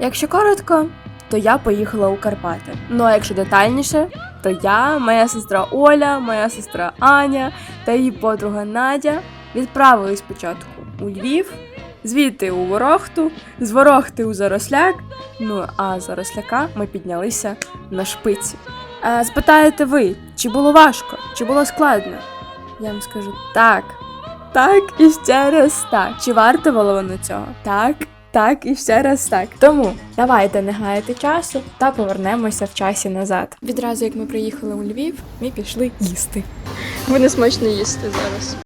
Якщо коротко, то я поїхала у Карпати. Ну а якщо детальніше, то я, моя сестра Оля, моя сестра Аня та її подруга Надя відправились спочатку у Львів, звідти у Ворохту, з Ворохти у Заросляк. Ну а Заросляка ми піднялися на шпиці. А, спитаєте ви, чи було важко, чи було складно? Я вам скажу так. Так і ще раз так. Чи вартувало воно цього? Так, так і ще раз так. Тому давайте не гаяти часу та повернемося в часі назад. Відразу як ми приїхали у Львів, ми пішли їсти. Буде смачно їсти зараз.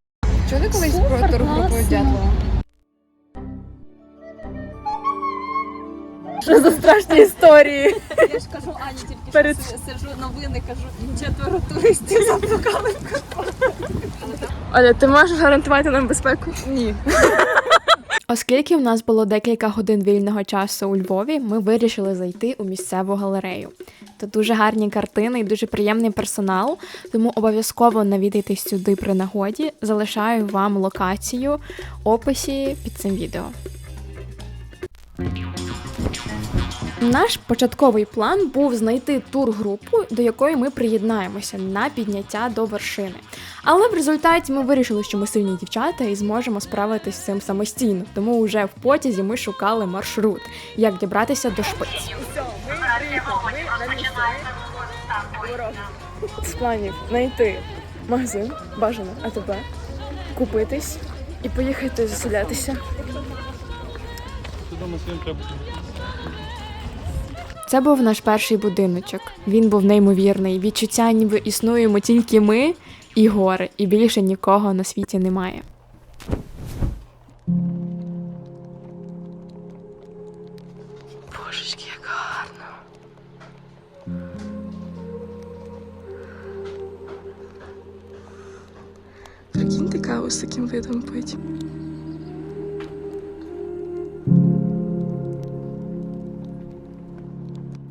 Чули колись про тургрупу Дятлова? Що за страшні історії? Я ж кажу Ані, тільки Перед- що сиджу новини, кажу, четверо туристів заблукали. Оля, ти можеш гарантувати нам безпеку? Ні. Оскільки в нас було декілька годин вільного часу у Львові, ми вирішили зайти у місцеву галерею. Тут дуже гарні картини і дуже приємний персонал, тому обов'язково навідайтесь сюди при нагоді. Залишаю вам локацію описі під цим відео. Наш початковий план був знайти тургрупу, до якої ми приєднаємося на підняття до вершини. Але в результаті ми вирішили, що ми сильні дівчата і зможемо справитись з цим самостійно. Тому вже в потязі ми шукали маршрут, як дібратися до шпиць. З планів знайти магазин, бажано АТБ, купитись і поїхати заселятися. Це був наш перший будиночок. Він був неймовірний. Відчуття, ніби існуємо тільки ми і гори, і більше нікого на світі немає. Божечки, як гарно. Прикиньте каву з таким видом пить.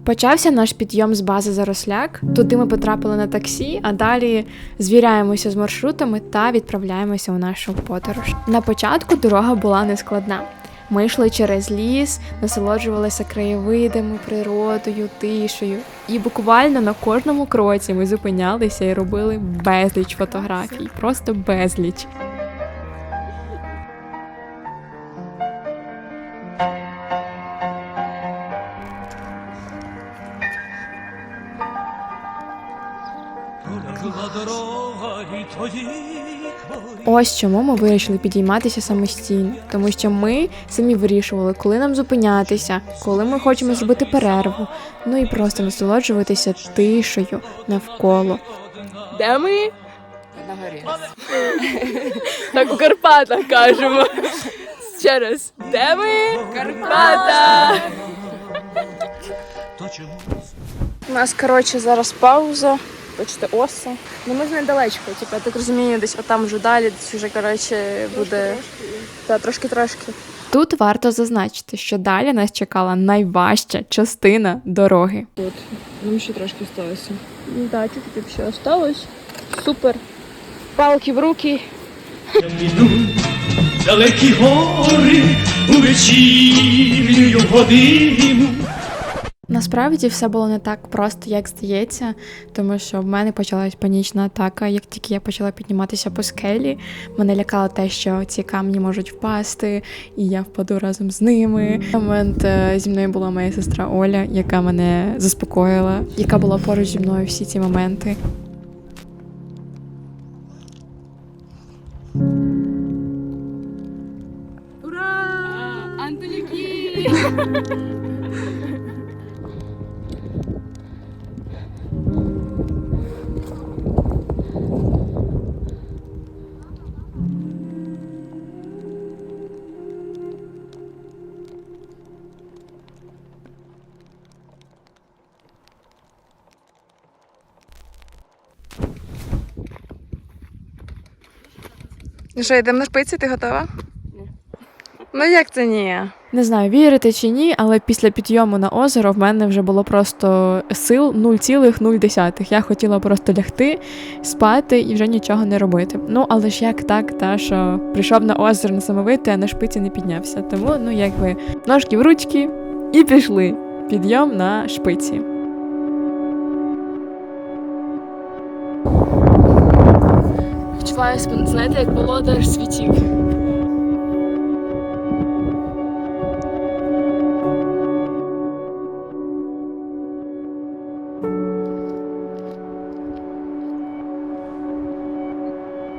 Почався наш підйом з бази Заросляк. Туди ми потрапили на таксі, а далі звіряємося з маршрутами та відправляємося у нашу подорож. На початку дорога була нескладна. Ми йшли через ліс, насолоджувалися краєвидами, природою, тишею. І буквально на кожному кроці ми зупинялися і робили безліч фотографій, просто безліч. Ось чому ми вирішили підійматися самостійно, тому що ми самі вирішували, коли нам зупинятися, коли ми хочемо зробити перерву, ну і просто насолоджуватися тишею навколо. Де ми? На горі. Так у Карпатах кажемо. Ще раз, де ми? Карпата! У нас, коротше, зараз пауза. Бачите, оса. Ну ми ж недалечко, типу, я так розумію, десь отам вже далі, десь вже, коротше, буде. Та трошки-трошки. Тут варто зазначити, що далі нас чекала найважча частина дороги. Нам ще трошки сталося. Ну так, тільки тут ще осталось. Супер. Палки в руки. я піду далекі гори у вечірню годину. Насправді все було не так просто, як здається, тому що в мене почалась панічна атака. Як тільки я почала підніматися по скелі, мене лякало те, що ці камні можуть впасти, і я впаду разом з ними. В момент е, зі мною була моя сестра Оля, яка мене заспокоїла, яка була поруч зі мною всі ці моменти. Ну що, йдемо на шпиці, ти готова? Ні. Ну як це ні? Не знаю, вірите чи ні, але після підйому на озеро в мене вже було просто сил 0,0. Я хотіла просто лягти, спати і вже нічого не робити. Ну, але ж як так, та що прийшов на озеро несамовитий, а на шпиці не піднявся. Тому, ну якби ножки в ручки І пішли. Підйом на шпиці. Відчуваю знаєте, як володар світів.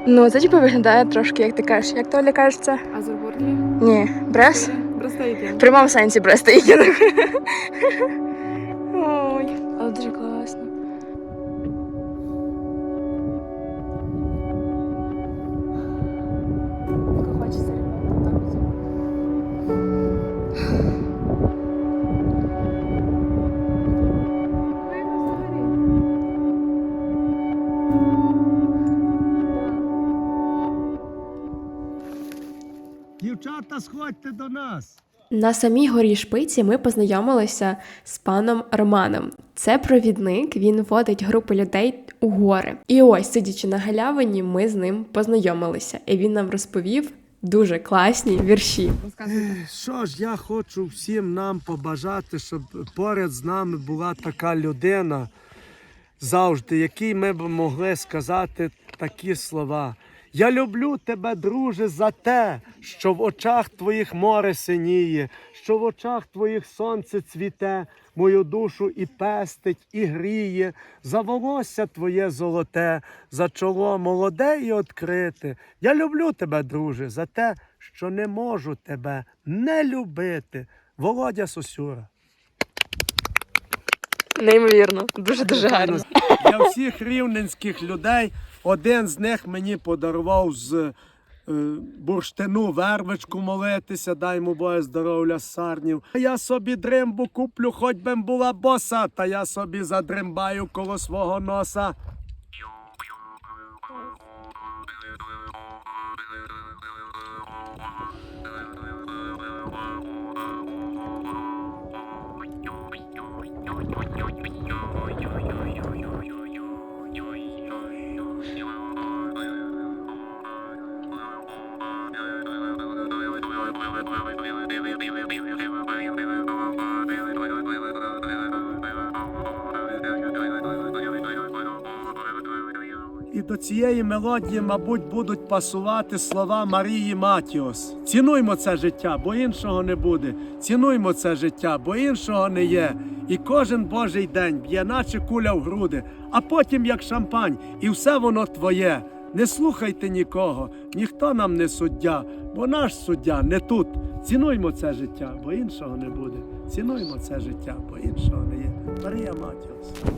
Ну, це типу виглядає трошки, як ти кажеш. Як то Оля каже це? Азербордлі? Ні, брес? Брестейки. В прямому сенсі брестейкінг. Дівчата, сходьте до нас. На самій горі шпиці ми познайомилися з паном Романом. Це провідник, він водить групи людей у гори. І ось, сидячи на галявині, ми з ним познайомилися, і він нам розповів дуже класні вірші. Що ж, я хочу всім нам побажати, щоб поряд з нами була така людина завжди, якій ми б могли сказати такі слова. Я люблю тебе, друже, за те, що в очах твоїх море синіє, що в очах твоїх сонце цвіте, мою душу і пестить, і гріє, за волосся твоє золоте, за чоло молоде і открите. Я люблю тебе, друже, за те, що не можу тебе не любити. Володя Сосюра. Неймовірно, дуже-дуже гарно. Для всіх рівненських людей один з них мені подарував з е, бурштину вервичку молитися, дай йому Боже здоров'я сарнів. Я собі дримбу куплю, хоч би була боса, та я собі задримбаю коло свого носа. І до цієї мелодії, мабуть, будуть пасувати слова Марії Матіос. Цінуймо це життя, бо іншого не буде. Цінуймо це життя, бо іншого не є. І кожен божий день б'є, наче куля в груди, а потім як шампань, і все воно твоє. Не слухайте нікого, ніхто нам не суддя, бо наш суддя не тут. Цінуймо це життя, бо іншого не буде. Цінуймо це життя, бо іншого не є. Марія Матіос.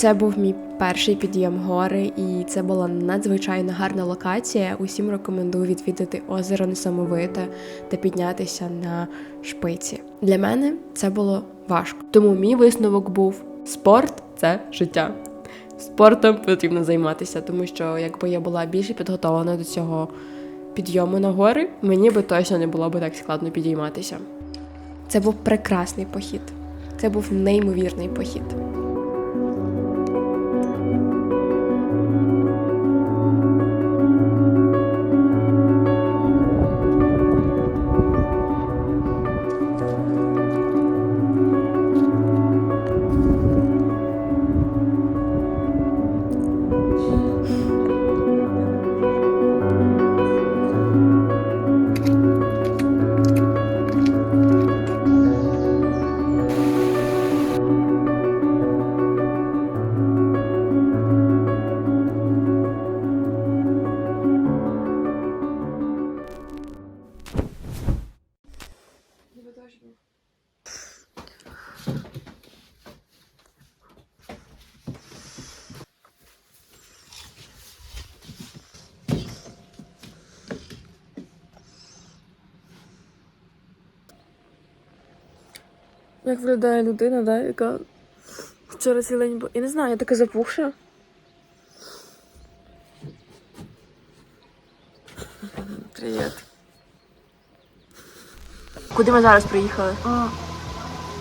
Це був мій перший підйом гори, і це була надзвичайно гарна локація. Усім рекомендую відвідати озеро Несамовите та піднятися на шпиці. Для мене це було важко. Тому мій висновок був: спорт це життя. Спортом потрібно займатися, тому що якби я була більше підготовлена до цього підйому на гори, мені би точно не було би так складно підійматися. Це був прекрасний похід. Це був неймовірний похід. Як виглядає людина, да, яка вчора цілий день була. Я не знаю, я така запухша. Привіт. Куди ми зараз приїхали?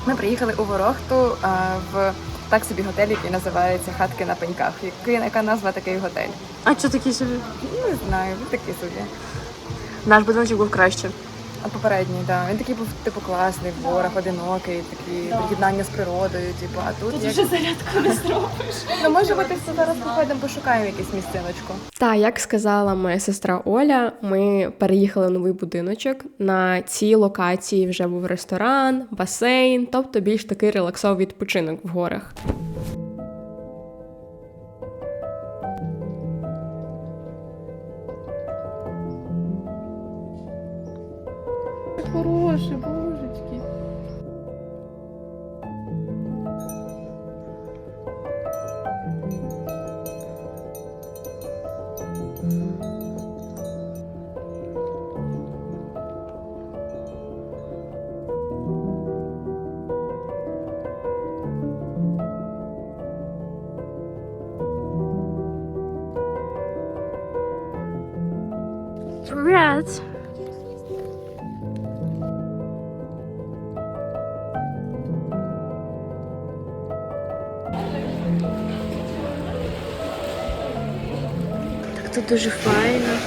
Ми приїхали у Ворохту а, в так собі готель, який називається Хатки на пеньках. Який, яка назва такий готель? А що такі собі? Не знаю, такий собі. Наш будиночок був краще. А попередній, так. Він такий був типу класний, в горах, одинокий, такі поєднання з природою, типу, а тут. як... зарядку не зробиш. Ну може бути все зараз походимо, пошукаємо якесь місциночку. Та як сказала моя сестра Оля, ми переїхали в новий будиночок. На цій локації вже був ресторан, басейн, тобто більш такий релаксовий відпочинок в горах. Тут дуже файно.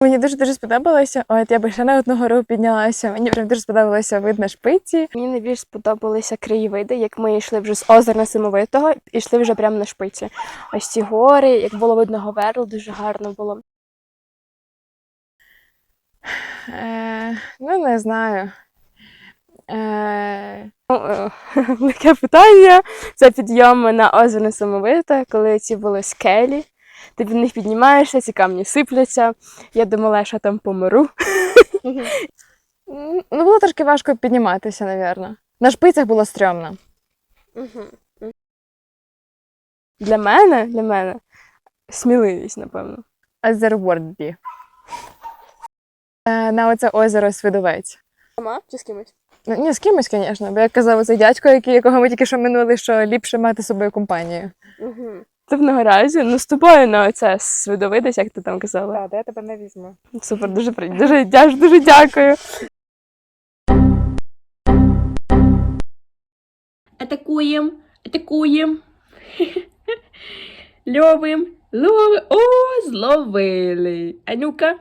Мені дуже дуже сподобалося. От я би ще на одну гору піднялася. Мені прям дуже сподобалося вид на шпиці. Мені найбільш сподобалися краєвиди, як ми йшли вже з озера Несамовитого і йшли вже прямо на шпиці. Ось ці гори, як було видно Говерло, дуже гарно було. Е, ну, не знаю. Е, Ну, е, Таке питання. Це підйом на озеро Несамовите, коли ці були скелі. Ти від них піднімаєшся, ці камні сипляться. Я думала, що там помиру. ну, було трошки важко підніматися, напевно. На шпицях було стрьомно. Для мене, для мене сміливість, напевно. Азерворді. Е, на оце озеро Свидовець. Сама чи з кимось? Ну, ні, з кимось, звісно, бо як казав цей дядько, який, якого ми тільки що минули, що ліпше мати з собою компанію. Угу. Типного разі, ну з тобою на оце свидовидись, як ти там казала. Так, де я тебе не візьму. Супер, дуже приємно. Дуже, дя- дуже дякую. Атакуємо, атакуємо. Льовим, ловим. О, зловили. А ну-ка.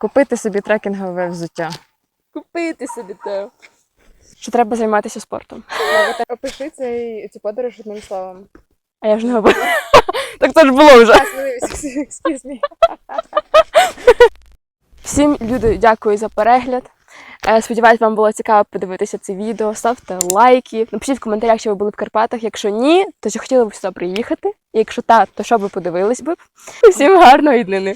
Купити собі трекінгове взуття. Купити собі те. Що треба займатися спортом. Опиши цей, цю подорож одним словом. А я вже не говорю. Так це ж було вже. Всім люди, дякую за перегляд. Е, Сподіваюсь, вам було цікаво подивитися це відео. Ставте лайки. Напишіть в коментарях, що ви були в Карпатах. Якщо ні, то чи хотіли б сюди приїхати. І якщо так, то що ви подивились би? Всім гарної днини.